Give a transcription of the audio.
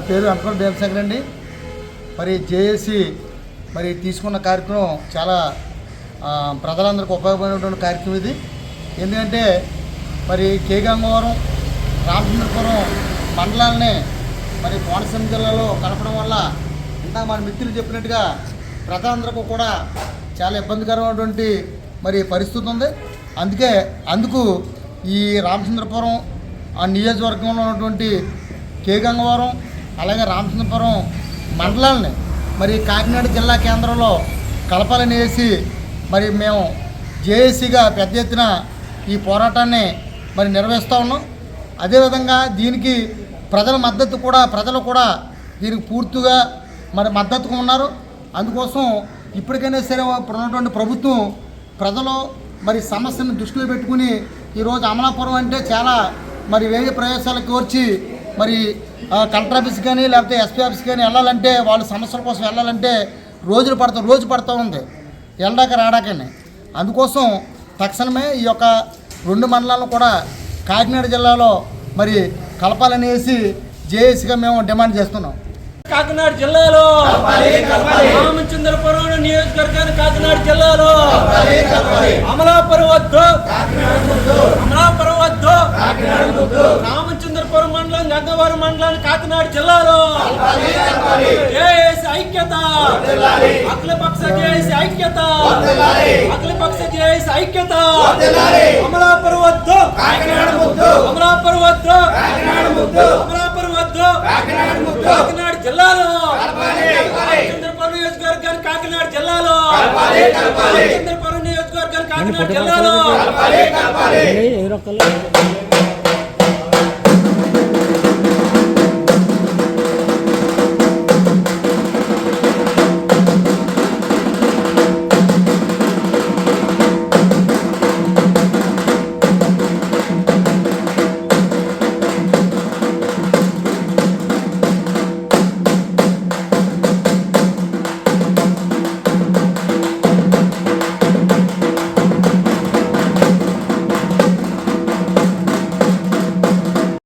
నా పేరు అనుకోని దేవశేఖర్ అండి. మరి జేఏసీ మరి తీసుకున్న కార్యక్రమం చాలా ప్రజలందరికీ ఉపయోగపడినటువంటి కార్యక్రమం ఇది. ఎందుకంటే మరి కే గంగవరం రామచంద్రపురం మండలాలని మరి కోనసీమ జిల్లాలో కలపడం వల్ల ఇందాక మన మిత్రులు చెప్పినట్టుగా ప్రజలందరికీ కూడా చాలా ఇబ్బందికరమైనటువంటి మరి పరిస్థితి ఉంది. అందుకే అందుకు ఈ రామచంద్రపురం ఆ నియోజకవర్గంలో ఉన్నటువంటి కే గంగవరం అలాగే రామచంద్రపురం మండలాన్ని మరి కాకినాడ జిల్లా కేంద్రంలో కలపాలని వేసి మరి మేము జేఏసీగా పెద్ద ఎత్తున ఈ పోరాటాన్ని మరి నిర్వహిస్తూ ఉన్నాం. అదేవిధంగా దీనికి ప్రజల మద్దతు కూడా ప్రజలు కూడా దీనికి పూర్తిగా మరి మద్దతుగా ఉన్నారు. అందుకోసం ఇప్పటికైనా సరే ఉన్నటువంటి ప్రభుత్వం ప్రజలు మరి సమస్యను దృష్టిలో పెట్టుకుని ఈరోజు అమలాపురం అంటే చాలా మరి వేరే ప్రదేశాలకు వచ్చి మరి ఆ, కలెక్టర్ ఆఫీస్ కానీ లేకపోతే ఎస్పీ ఆఫీస్ కానీ వెళ్ళాలంటే వాళ్ళు సమస్యల కోసం వెళ్ళాలంటే రోజులు పడతా రోజు పడుతూ ఉంది. వెళ్ళడాక రాడాకని. అందుకోసం తక్షణమే ఈ యొక్క రెండు మండలాలను కూడా కాకినాడ జిల్లాలో మరి కలపాలనేసి జేఏసీగా మేము డిమాండ్ చేస్తున్నాం. కాకినాడ జిల్లాలో రామచంద్రపురం నియోజకవర్గాన్ని కాకినాడ జిల్లాలో అమలాపురం వద్దు. అమలాపురం వద్దు. రామచంద్రపురం మండలం గంగవరం మండలం కాకినాడ జిల్లాలో జేఏసీ ఐక్యత. అఖిలపక్ష జేఏసీ ఐక్యత. అఖిల పక్ష జేఏసీ ఐక్యత. అమలాపురం వద్దు అమలాపురం వద్దు అమలాపురం వద్దు కాకినాడ జిల్లాలో చంద్రపురం నియోజకవర్గానికి కాకినాడ జిల్లాలో చంద్రపురం నియోజకవర్గానికి కాకినాడ జిల్లాలో ఏ రకాలు